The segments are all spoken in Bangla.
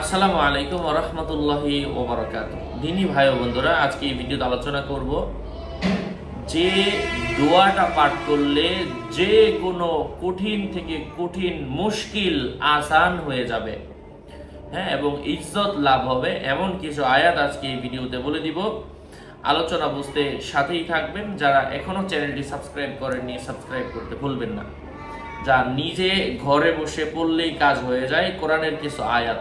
আসসালামু আলাইকুম রহমতুল্লাহি ওবরাকাত দিনী ভাই ও বন্ধুরা, আজকে এই ভিডিওতে আলোচনা করব যে দোয়াটা পাঠ করলে যে কোনো কঠিন থেকে কঠিন মুশকিল আসান হয়ে যাবে। হ্যাঁ এবং ইজ্জত লাভ হবে, এমন কিছু আয়াত আজকে এই ভিডিওতে বলে দিব। আলোচনা বুঝতে সাথেই থাকবেন। যারা এখনও চ্যানেলটি সাবস্ক্রাইব করেননি, সাবস্ক্রাইব করতে ভুলবেন না। যা নিজে ঘরে বসে পড়লেই কাজ হয়ে যায়, কোরআনের কিছু আয়াত।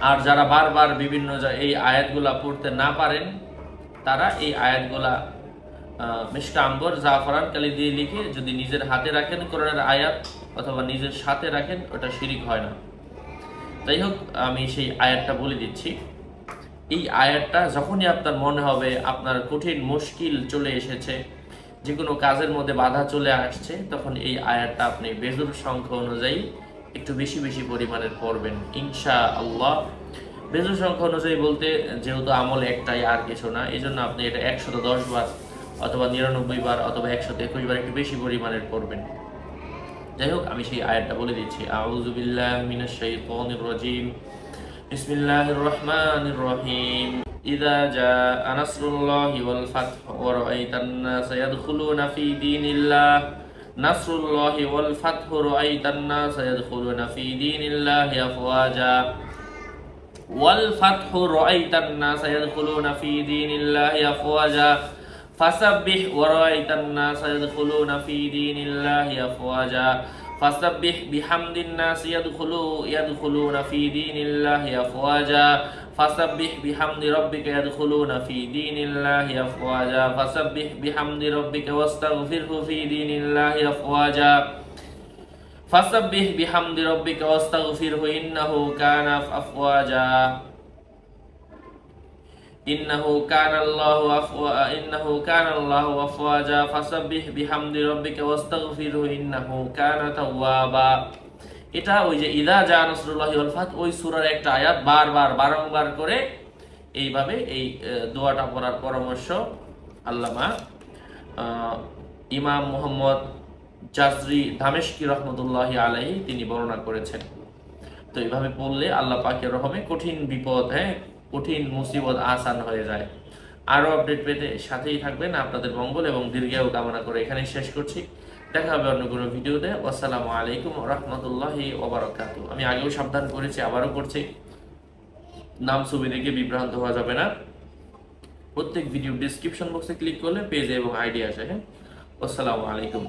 আর যারা বারবার বিভিন্ন এই আয়াতগুলা পড়তে না পারেন তারা এই আয়াতগুলা আহ, মিষ্টা আম্বর জাফরান কালি দিয়ে লিখে যদি নিজের হাতে রাখেন কোরআনের আয়াত অথবা নিজের সাথে রাখেন ওটা শিরিক হয় না। যাই হোক আমি সেই আয়াতটা বলে দিচ্ছি। এই আয়াতটা যখনই আপনার মনে হবে আপনার কঠিন মুশকিল চলে এসেছে যে কোনো কাজের মধ্যে বাধা চলে আসছে তখন এই আয়াতটা আপনি বেজুর সংখ্যা অনুযায়ী একটু বেশি বেশি পরিমাণের পড়বেন ইনশা আল্লাহ বেজুর সংখ্যা অনুযায়ী বলতে যেহেতু আমল একটাই আর কিছু না এই জন্য আপনি এটা একশত দশ বার অথবা নিরানব্বই বার অথবা একশত একুশ বার একটু বেশি পরিমাণের পড়বেন যাই হোক আমি সেই আয়াতটা বলে দিচ্ছি আউযু বিল্লাহি মিনাশ শাইতানির রাজিম বিসমিল্লাহির রহমানির রহিম إذا جاء نصر الله والفتح ورأيت الناس يدخلون في دين الله نصر الله والفتح رأيت الناس يدخلون في دين الله أفواجا. والفتح رأيت الناس يدخلون في دين الله أفواجا. فسبح ورأيت الناس يدخلون في دين الله أفواجا. فسبح بحمد الناس يدخلوا يدخلون في دين الله أفواجا فسبح بحمد ربك يدخلون في دين الله أفواجا فسبح بحمد ربك واستغفره في دين الله أفواجا فسبح بحمد ربك واستغفره إنه كان أفواجا إنه كان الله أفوا إنه كان الله أفواجا فسبح بحمد ربك واستغفره إنه كان توابا এটা ওই যে ইদা জা নসরুল্লাহি ওয়াল ফাত ওই সূরার একটা আয়াত বারবার বারংবার করে এইভাবে এই আহ, দোয়াটা পড়ার পরামর্শ আল্লামা আহ, ইমাম মোহাম্মদ জাজরি ধামেশকি রহমতুল্লাহি আলাইহি তিনি বর্ণনা করেছেন তো এইভাবে পড়লে আল্লাহ পাকের রহমে কঠিন বিপদ হ্যাঁ কঠিন মুসিবত আসান হয়ে যায়। আরও আপডেট পেতে সাথেই থাকবেন আপনাদের মঙ্গল এবং দীর্ঘায়ু কামনা করে এখানেই শেষ করছি। দেখা হবে অন্য কোনো ভিডিওতে। আসসালামু আলাইকুম রহমতুল্লাহি ওবরাকাত আমি আগেও সাবধান করেছি, আবারও করছি। নাম ছবি দেখে বিভ্রান্ত হওয়া যাবে না। প্রত্যেক ভিডিও ডিসক্রিপশন বক্সে ক্লিক করলে পেজে এবং আইডি আসে হ্যাঁ? আসসালামু আলাইকুম।